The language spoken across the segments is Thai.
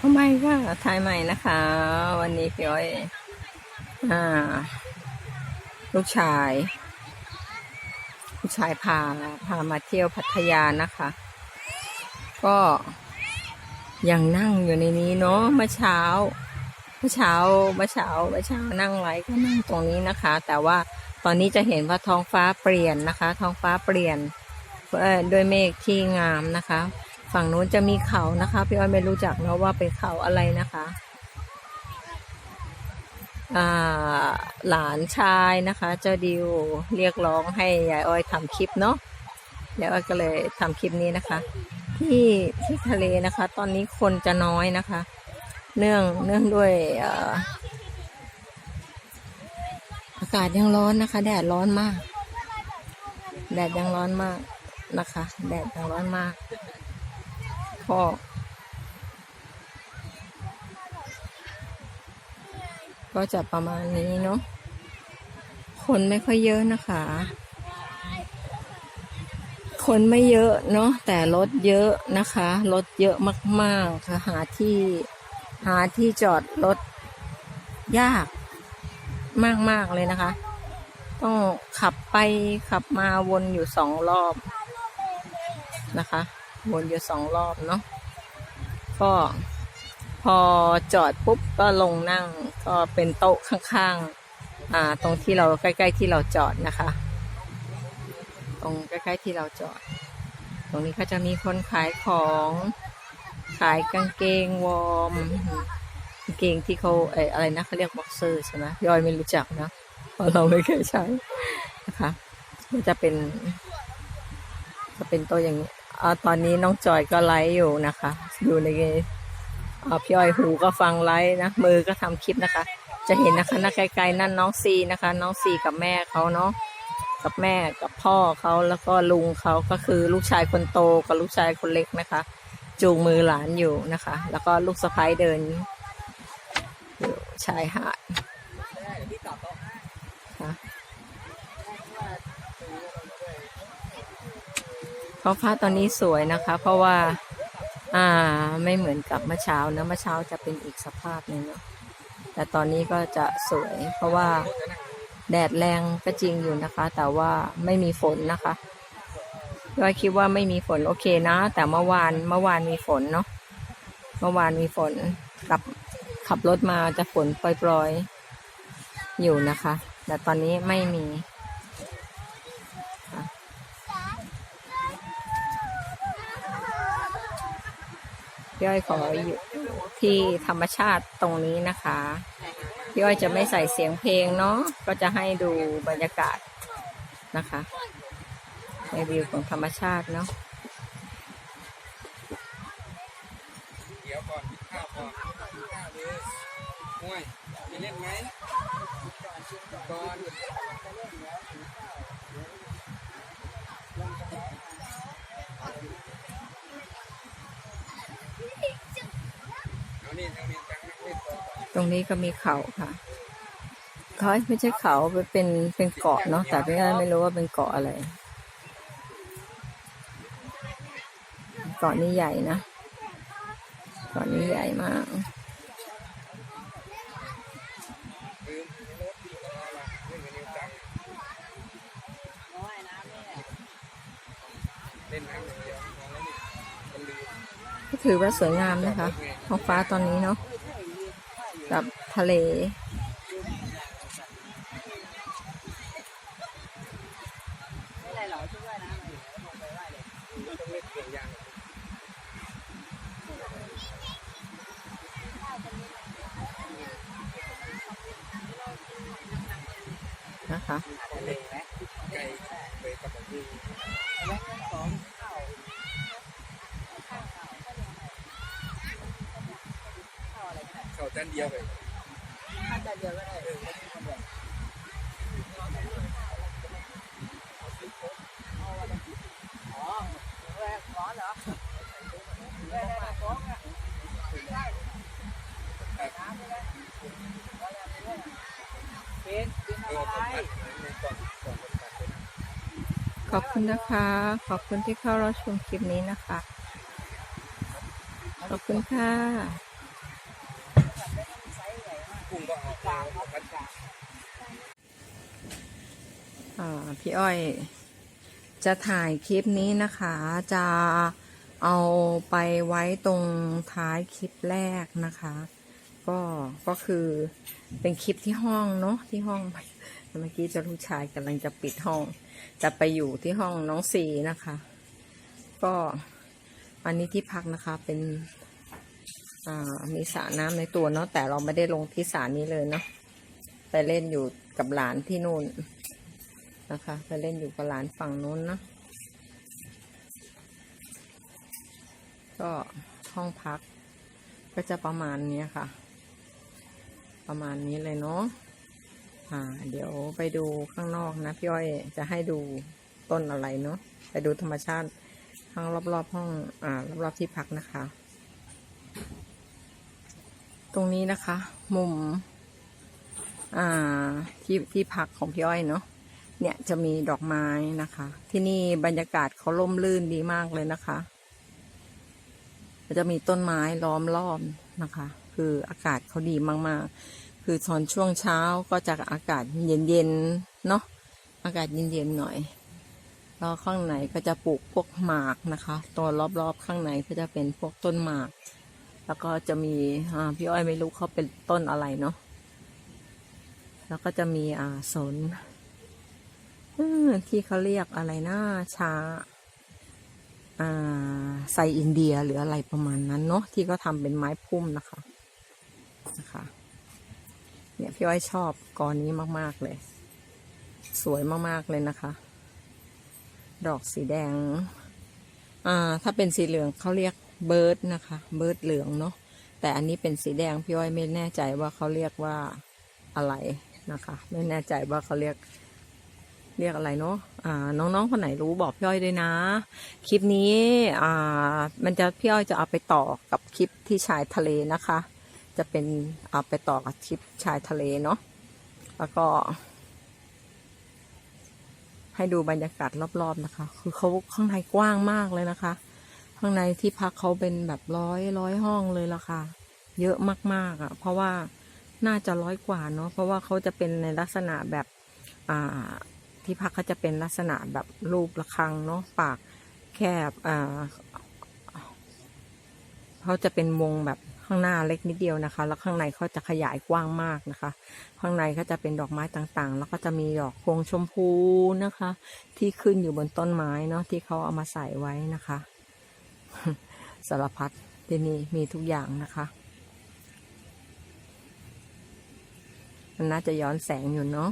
ทำไมก็ถ่ายใหม่นะคะ วันนี้พี่อ้อยอ่า ลูกชาย ลูกชายพาพามาเที่ยวพัทยานะคะ ก็ยังนั่งอยู่ในนี้เนาะเมื่อเช้าเมื่อเช้าเมื่อเช้าเมื่อเช้านั่งไลฟ์ก็นั่งตรงนี้นะคะ แต่ว่าตอนนี้จะเห็นว่าท้องฟ้าเปลี่ยนนะคะ ท้องฟ้าเปลี่ยนด้วยเมฆที่งามนะคะ ฝั่งโน้นจะมีเขานะคะ พี่อ้อยไม่รู้จักเนาะว่าเป็นเขาอะไรนะคะหลานชายนะคะ เจ้าดิวเรียกร้องให้ยายอ้อยทำคลิปเนาะยายอ้อยก็เลยทำคลิปนี้นะคะ ที่ที่ทะเลนะคะ ตอนนี้คนจะน้อยนะคะ เนื่องเนื่องด้วยอากาศยังร้อนนะคะ แดดร้อนมาก แดดยังร้อนมากนะคะ แดดยังร้อนมาก ก็ก็จะประมาณนี้เนาะ คนไม่ค่อยเยอะนะคะ คนไม่เยอะเนาะแต่รถเยอะนะคะ รถเยอะมากๆค่ะหาที่หาที่จอดรถยากมาก ๆ เลยนะคะ ต้องขับไปขับมาวนอยู่สองรอบนะคะ วนอยู่สองรอบเนาะก็พอจอดปุ๊บก็ลงนั่งก็เป็นโต๊ะข้างๆอ่าตรงที่เราใกล้ ๆ ที่เราจอดนะคะ ตรงใกล้ๆที่เราจอด ตรงนี้ก็จะมีคนขายของขายกางเกงวอร์มกางเกงที่เขาเอออะไรนะเขาเรียกบ็อกเซอร์ใช่ไหมยอยไม่รู้จักนะเพราะเราไม่เคยใช้นะคะก็จะเป็น จะเป็นตัวอย่างนี้ ตอนนี้น้องจอยก็ไลฟ์อยู่นะคะ อยู่ในอ่าพี่อ้อยหูก็ฟังไลฟ์นะ มือก็ทำคลิปนะคะ จะเห็นนะคะนะไกลๆนั่นน้องซีนะคะ น้องซีกับแม่เขาเนาะกับแม่กับพ่อเขาแล้วก็ลุงเขาก็คือลูกชายคนโตกับลูกชายคนเล็กนะคะ จูงมือหลานอยู่นะคะ แล้วก็ลูกสะพ้ายเดินชายหาด ท้องฟ้าตอนนี้สวยนะคะ เพราะว่า อ่าไม่เหมือนกับเมื่อเช้านะเมื่อเช้าจะเป็นอีกสภาพหนึ่งเนาะแต่ตอนนี้ก็จะสวย เพราะว่าแดดแรงก็จริงอยู่นะคะ แต่ว่าไม่มีฝนนะคะยอยคิดว่าไม่มีฝนโอเคนะ แต่เมื่อวานเมื่อวานมีฝนเนาะเมื่อวานมีฝนขับขับรถมาจะฝนปล่อยๆอยู่นะคะ แต่ตอนนี้ไม่มี พี่อ้อยขออยู่ที่ธรรมชาติตรงนี้นะคะพี่อ้อยจะไม่ใส่เสียงเพลงเนาะก็จะให้ดูบรรยากาศนะคะในวิวของธรรมชาติเนาะเดี๋ยวก่อนข้าวก่อนข้าวเลยห่วยจะเล่นไหมก่อนเอานี่เอานี่จังเล่นก่อน ตรงนี้ก็มีเขาค่ะเขาไม่ใช่เขาเป็นเป็นเกาะเนาะแต่พี่ไม่รู้ว่าเป็นเกาะอะไร เกาะนี้ใหญ่นะ เกาะนี้ใหญ่มาก ลืมรถดีกับเราละเล่นกับนิวจังเล่นน้ำอย่างเดียวมองแล้วนี่มันลืม ก็ ถือว่าสวยงามนะคะท้องฟ้าตอนนี้เนาะกับทะเลต้อง เล่นเดียนยางนะคะไก่ไปกับผมนี่เข้าจานเดียวไปขอบคุณนะคะ ขอบคุณที่เข้ารับชมคลิปนี้นะคะ ขอบคุณค่ะ กุ้งก็เอากลางครับกลาง อ่า พี่อ้อย จะถ่ายคลิปนี้นะคะ จะเอาไปไว้ตรงท้ายคลิปแรกนะคะ ก็ก็คือเป็นคลิปที่ห้องเนาะที่ห้องเมื่อกี้เจะลูกชายกำลังจะปิดห้อง จะไปอยู่ที่ห้องน้องสีนะคะ ก็อันนี้ที่พักนะคะเป็น อ่ามีสระน้ำในตัวเนาะแต่เราไม่ได้ลงที่สระนี้เลยเนาะไปเล่นอยู่กับหลานที่นู่นนะคะ ไปเล่นอยู่กับหลานฝั่งนู้นเนอะก็ห้องพัก ก็จะประมาณนี้ค่ะ ประมาณนี้เลยเนาะอ่า เดี๋ยวไปดูข้างนอกนะพี่อ้อยจะให้ดูต้นอะไรเนาะไปดูธรรมชาติข้างรอบๆห้องอ่ารอบๆที่พักนะคะ ตรงนี้นะคะ มุม อ่าที่ที่พักของพี่อ้อยเนาะเนี่ยจะมีดอกไม้นะคะ ที่นี่บรรยากาศเขาล่มลื่นดีมากเลยนะคะจะมีต้นไม้ล้อมรอบนะคะ คืออากาศเขาดีมากๆ คือตอนช่วงเช้าก็จะอากาศเย็นๆเนาะอากาศเย็นๆหน่อยแล้วข้างในก็จะปลูกพวกหมากนะคะ ตัวรอบๆข้างในก็จะเป็นพวกต้นหมาก แล้วก็จะมีพี่อ้อยไม่รู้เขาเป็นต้นอะไรเนาะแล้วก็จะมีอ่าสนเออที่เขาเรียกอะไรนะช้าอ่าไซอินเดียหรืออะไรประมาณนั้นเนาะที่เขาทำเป็นไม้พุ่มนะคะนะคะเนี่ยพี่อ้อยชอบกอนี้มากๆเลย สวยมากๆเลยนะคะ ดอกสีแดง อ่า ถ้าเป็นสีเหลืองเขาเรียก เบิร์ดนะคะเบิร์ดเหลืองเนาะแต่อันนี้เป็นสีแดงพี่อ้อยไม่แน่ใจว่าเขาเรียกว่าอะไรนะคะ ไม่แน่ใจว่าเขาเรียกเรียกอะไรเนาะอ่า น้องๆ คนไหนรู้บอกพี่อ้อยด้วยนะ คลิปนี้อ่ามันจะพี่อ้อยจะเอาไปต่อกับคลิปที่ชายทะเลนะคะ จะเป็นเอาไปต่อกับคลิปชายทะเลเนาะแล้วก็ ให้ดูบรรยากาศรอบๆนะคะ คือเขาข้างในกว้างมากเลยนะคะ ข้างในที่พักเขาเป็นแบบร้อยร้อยห้องเลยละค่ะ เยอะมากๆอะ่ะ เพราะว่าน่าจะร้อยกว่าเนาะเพราะว่าเขาจะเป็นในลักษณะแบบอ่าที่พักเขาจะเป็นลักษณะแบบรูประฆังเนาะปากแคบอ่าเขาจะเป็นวงแบบข้างหน้าเล็กนิดเดียวนะคะ แล้วข้างในเขาจะขยายกว้างมากนะคะ ข้างในก็จะเป็นดอกไม้ต่างๆ แล้วก็จะมีดอกพวงชมพูนะคะ ที่ขึ้นอยู่บนต้นไม้เนาะที่เขาเอามาใส่ไว้นะคะ สารพัดที่นี่มีทุกอย่างนะคะมันน่าจะย้อนแสงอยู่เนาะ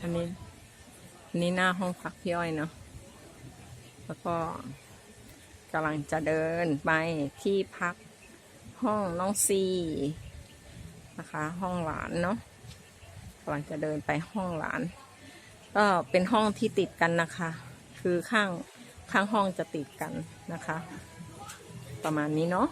อันนี้อันนี้หน้าห้องพักพี่อ้อยเนาะแล้วก็กำลังจะเดินไปที่พักห้องน้องซีนะคะ ห้องหลานเนาะกำลังจะเดินไปห้องหลาน ก็เป็นห้องที่ติดกันนะคะ คือข้างข้างห้องจะติดกันนะคะ ประมาณนี้เนาะ